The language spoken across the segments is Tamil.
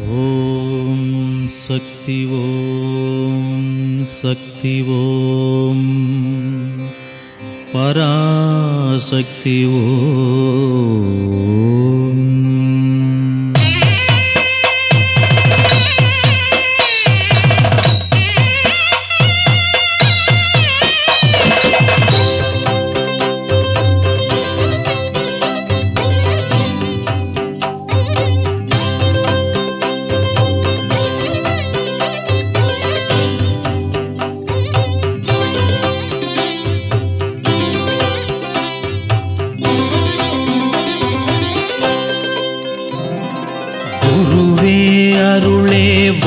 ॐ शक्ति ॐ शक्ति ॐ पराशक्तिव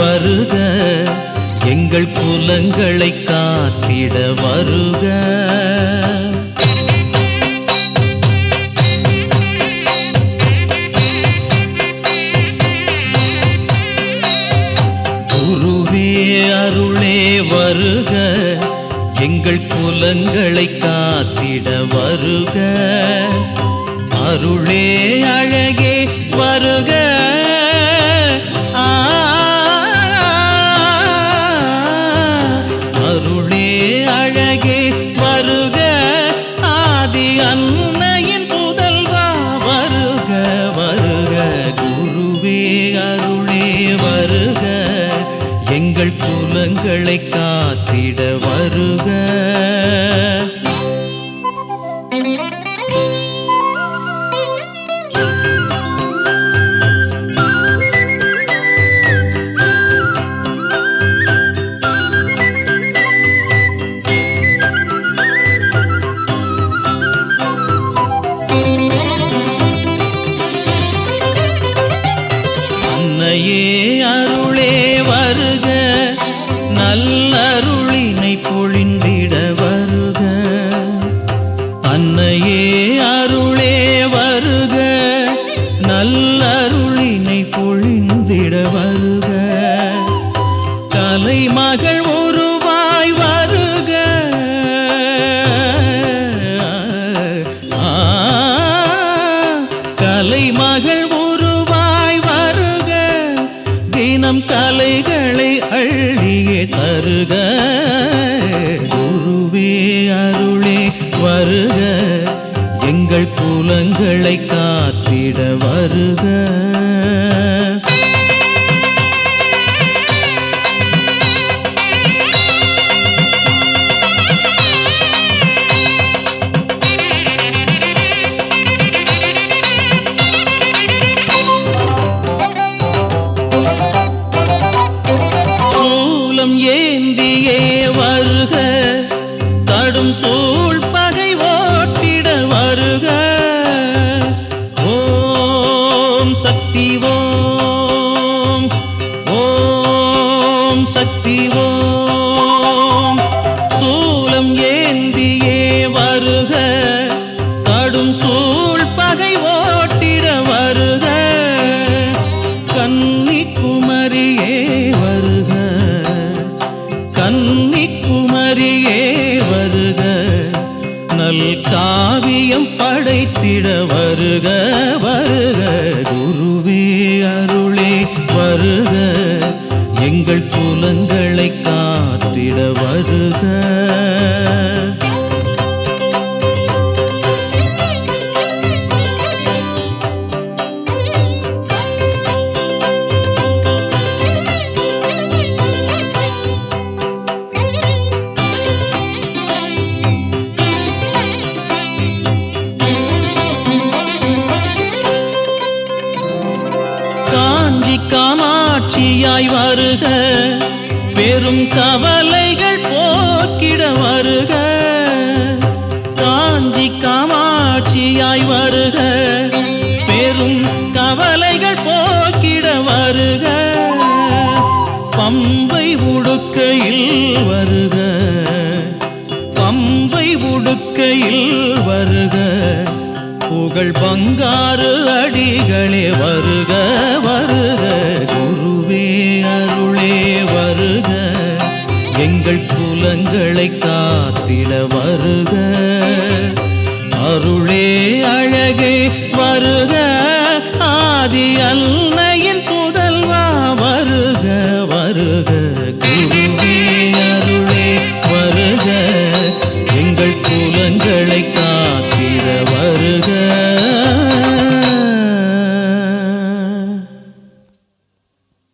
வருக. எங்கள் குலங்களை காத்திட வருக. குருவே அருளே வருக. எங்கள் குலங்களை காத்திட வருக. அருளே அழகே குலங்களை காத்திட வருக. அன்னையே நல்லருளினை பொழிந்திட வருக. அன்னையே அருளே வருக. நல்லருளினை பொழிந்திட வருக. கலைமகள் உருவாய் வருக. ஆ, உருவாய் வருக. தினம் கலைகளை அள்ளியே தருக குருவே அருளே வருக. எங்கள் குலங்களை காத்திட வருக. கடும் சூழ் பகை ஓட்டிட வருக. ஓம் சக்தி ஓம். ஓம் சக்தி ஓம். எங்கள் குலங்களை வருக. பெரும் கவலைகள் போக்கிட வருக. காஞ்சி காமாட்சியாய் வருக. பெரும் கவலைகள் போக்கிட வருக. பம்பை உடுக்கையில் வருக. பம்பை உடுக்கையில் வருக. புகழ் பங்காறு அடிகளே வருக வருக. குருவே. எங்கள் காத்திட வருக. அருளே அழகே வருக. ஆதி